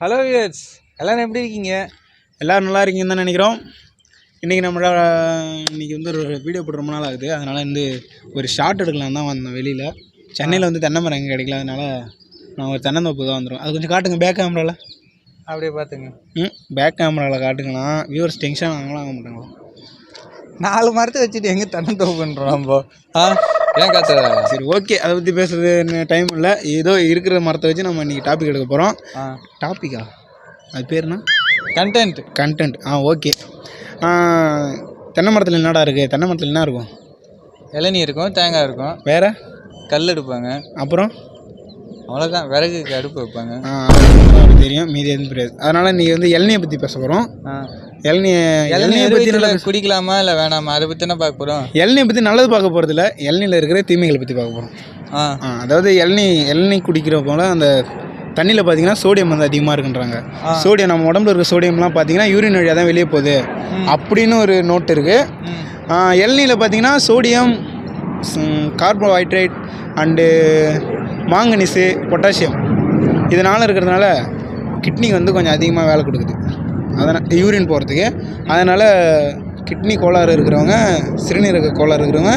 Hello wears எல்லாரும் எப்படி இருக்கீங்க? எல்லோரும் நல்லா இருக்கீங்கன்னு தான் நினைக்கிறோம். இன்றைக்கி நம்மளோட இன்றைக்கி வந்து ஒரு வீடியோ போட்டு ரொம்ப நாள் ஆகுது. அதனால் வந்து ஒரு ஷார்ட் எடுக்கலாம் தான் வந்தேன் வெளியில். சென்னையில் வந்து தென்னை மரம் எங்கே கிடைக்கல அதனால் நான் ஒரு தென்னந்தோப்பு தான் வந்துடும் அது கொஞ்சம் காட்டுங்க பேக் கேமராவில் அப்படியே பார்த்துங்க. ம் பேக் கேமராவில் காட்டுங்கன்னா வியூவர்ஸ் டென்ஷன் ஆகலாம் ஆக மாட்டாங்களா? நாலு மரத்தை வச்சுட்டு எங்கே தன்னந்தோப்பு பண்ணுறோம் நம்ம? ஆ? ஏன் சரி ஓகே அதை பற்றி பேசுறது டைம் இல்லை. ஏதோ இருக்கிற மரத்தை வச்சு நம்ம இன்றைக்கி டாபிக் எடுக்க போகிறோம் டாப்பிக்கா அது பேர்னா கண்டென்ட் கண்டென்ட் ஆ ஓகே தென்னை மரத்தில் என்னடா இருக்குது தென்னை மரத்தில் என்ன இருக்கும்? இளநீ இருக்கும் தேங்காய் இருக்கும். வேறு? கல் எடுப்பாங்க. அப்புறம்? அவ்வளோதான் விறகுக்கு அடுப்பு வைப்பாங்க. தெரியும். மீதி எதுவும் தெரியாது. அதனால் இன்றைக்கி வந்து இளநியை பற்றி பேச போகிறோம் ஆ. இளநீ இளநீ இளநியை பற்றி நல்லா குடிக்கலாமா இல்லை வேணாமா? அதை பற்றி என்ன பார்க்க போகிறோம் இளநியை பற்றி நல்லது பார்க்க போகிறதில்ல இளநியில் இருக்கிற தீமைகளை பற்றி பார்க்க போகிறோம் ஆ. அதாவது இளநீ இளநீ குடிக்கிற போல அந்த தண்ணியில் பார்த்தீங்கன்னா சோடியம் வந்து அதிகமாக இருக்குன்றாங்க. சோடியம் நம்ம உடம்புல இருக்க சோடியம்லாம் பார்த்தீங்கன்னா யூரின் வழியாக தான் வெளியே போகுது. அப்படின்னு ஒரு நோட் இருக்குது இளநீயில் பார்த்தீங்கன்னா sodium carbohydrate and manganese potassium இதனால் இருக்கிறதுனால கிட்னி வந்து கொஞ்சம் அதிகமாக வேலை கொடுக்குது. அதனால் யூரின் போகிறதுக்கு அதனால் கிட்னி கோளாறு இருக்கிறவங்க சிறுநீரக கோளாறு இருக்கிறவங்க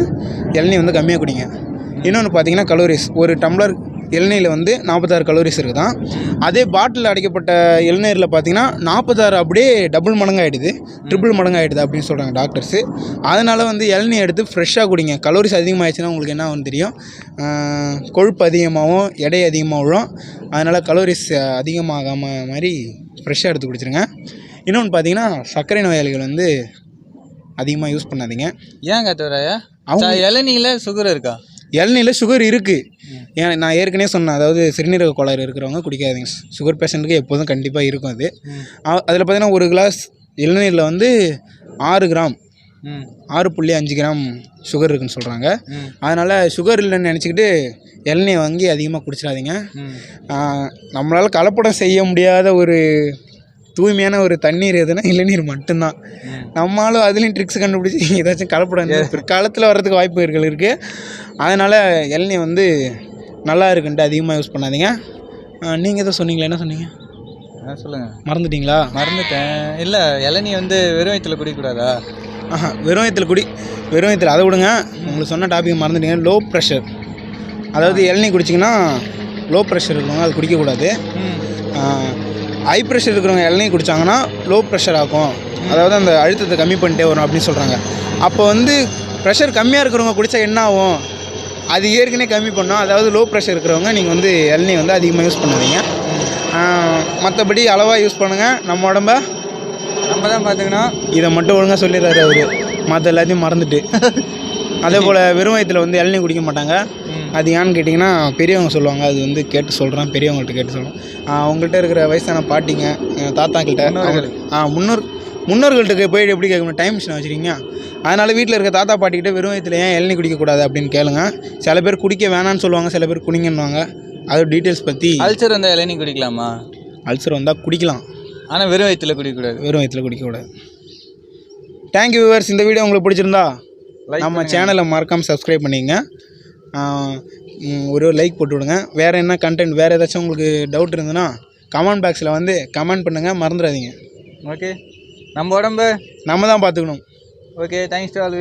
இளநீ வந்து கம்மியாக குடிங்க. இன்னொன்று பார்த்தீங்கன்னா கலோரிஸ். ஒரு டம்ளர் இளநீரில் வந்து நாற்பத்தாறு கலோரிஸ் இருக்குதான். அதே பாட்டிலில் அடைக்கப்பட்ட இளநீரில் பார்த்தீங்கன்னா நாற்பத்தாறு அப்படியே டபுள் மடங்கு ஆகிடுது ட்ரிபிள் மடங்கு ஆகிடுது அப்படின்னு சொல்கிறாங்க டாக்டர்ஸு அதனால் வந்து இளநீ எடுத்து ஃப்ரெஷ்ஷாக குடிங்க. கலோரிஸ் அதிகமாகிடுச்சுன்னா உங்களுக்கு என்ன ஆகும்னு தெரியும்? கொழுப்பு அதிகமாகவும் எடை அதிகமாக விழும். அதனால் கலோரிஸ் அதிகமாகாமல் மாதிரி ஃப்ரெஷ்ஷாக எடுத்து குடிச்சிருங்க. இன்னொன்று பார்த்தீங்கன்னா சர்க்கரை நோயாளிகள் வந்து அதிகமாக யூஸ் பண்ணாதீங்க. ஏன் காத்துறாயா அவங்க- இளநீல சுகர் இருக்கா? இளநீரில் சுகர் இருக்குது ஏன் நான் ஏற்கனவே சொன்னேன் அதாவது சிறுநீரக கோளாறு இருக்கிறவங்க குடிக்காதீங்க. சுகர் பேஷண்ட்டுக்கு எப்போதும் கண்டிப்பாக இருக்கும் அது. அதில் பார்த்தீங்கன்னா ஒரு கிளாஸ் இளநீரில் வந்து ஆறு கிராம் ஆறு புள்ளி அஞ்சு கிராம் சுகர் இருக்குன்னு சொல்கிறாங்க அதனால் சுகர் இல்லைன்னு நினச்சிக்கிட்டு இளநீ வாங்கி அதிகமாக குடிச்சிடாதீங்க. நம்மளால் கலப்படம் செய்ய முடியாத ஒரு தூய்மையான ஒரு தண்ணீர் எதுனா இளநீர் மட்டும்தான். நம்மளும் அதுலேயும் ட்ரிக்ஸ் கண்டுபிடிச்சி ஏதாச்சும் கலப்படம் பிற்காலத்தில் வர்றதுக்கு வாய்ப்புகள் இருக்குது அதனால் இளநீ வந்து நல்லா இருக்குன்ட்டு அதிகமாக யூஸ் பண்ணாதீங்க. நீங்கள் எதோ சொன்னீங்களா? என்ன சொன்னீங்க? ஆ சொல்லுங்க. மறந்துட்டீங்களா? மறந்துட்டேன். இல்லை இளநீ வந்து வெறும் வயிற்றுல குடிக்கக்கூடாதா ஆஹா வெறும் வயிற்றுல குடி வெறும் வயிற்றுல அதை விடுங்க. உங்களுக்கு சொன்ன டாபிக் மறந்துட்டீங்க. லோ ப்ரெஷர் அதாவது இளநீ குடிச்சிங்கன்னா லோ ப்ரெஷர் இருக்கவங்க அது குடிக்கக்கூடாது. ஹை ப்ரெஷர் இருக்கிறவங்க இளநீ குடித்தாங்கன்னா லோ ப்ரெஷர் ஆகும். அதாவது அந்த அழுத்தத்தை கம்மி பண்ணிட்டே வரும் அப்படின்னு சொல்கிறாங்க அப்போ வந்து ப்ரெஷர் கம்மியாக இருக்கிறவங்க குடித்தா என்ன ஆகும்? அது ஏற்கனவே கம்மி பண்ணோம். அதாவது லோ ப்ரெஷர் இருக்கிறவங்க நீங்கள் வந்து இளநீ வந்து அதிகமாக யூஸ் பண்ணாதீங்க. மற்றபடி அளவாக யூஸ் பண்ணுங்கள் நம்ம உடம்ப நம்ம தான் பார்த்துக்கணும் இதை மட்டும் ஒழுங்காக சொல்லிடுறாரு அவர். மற்ற எல்லாத்தையும் மறந்துட்டு. அதே போல் வெறும் வயிற்றுல வந்து இளநீ குடிக்க மாட்டாங்க. அது ஏன்னு கேட்டிங்கன்னா பெரியவங்க சொல்லுவாங்க. அது வந்து கேட்டு சொல்கிறேன் பெரியவங்கள்ட்ட கேட்டு சொல்கிறேன் அவங்கள்ட்ட இருக்கிற வயசான பாட்டிங்க தாத்தாக்கிட்ட. ஆ முன்னோர் முன்னோர்கள்ட்ட போய் எப்படி கேட்கணும்? டைம் மிஷின் வச்சுருக்கீங்க. அதனால் வீட்டில் இருக்க தாத்தா பாட்டிக்கிட்ட வெறும் வயிற்றுல ஏன் இளநீ குடிக்கக்கூடாது அப்படின்னு கேளுங்க. சில பேர் குடிக்க வேணான்னு சொல்லுவாங்க சில பேர் குடிங்கன்னுவாங்க. அது டீட்டெயில்ஸ் பற்றி அல்சர் வந்தால் இளநீ குடிக்கலாமா? அல்சர் வந்தால் குடிக்கலாம். ஆனால் வெறும் வயிற்றுல குடிக்கக்கூடாது. வெறும் வயிற்றுல குடிக்கக்கூடாது. தேங்க்யூ வியூவர்ஸ் இந்த வீடியோ உங்களுக்கு பிடிச்சிருந்தா நம்ம சேனலை மறக்காமல் சப்ஸ்கிரைப் பண்ணிங்க ஒரு லைக் போட்டு விடுங்க. வேறு என்ன கண்டென்ட் வேறு ஏதாச்சும் உங்களுக்கு டவுட் இருந்ததுன்னா கமெண்ட் பாக்ஸில் வந்து கமெண்ட் பண்ணுங்கள் மறந்துடாதீங்க. ஓகே நம்ம உடம்பு நம்ம தான் பார்த்துக்கணும். Okay thanks to all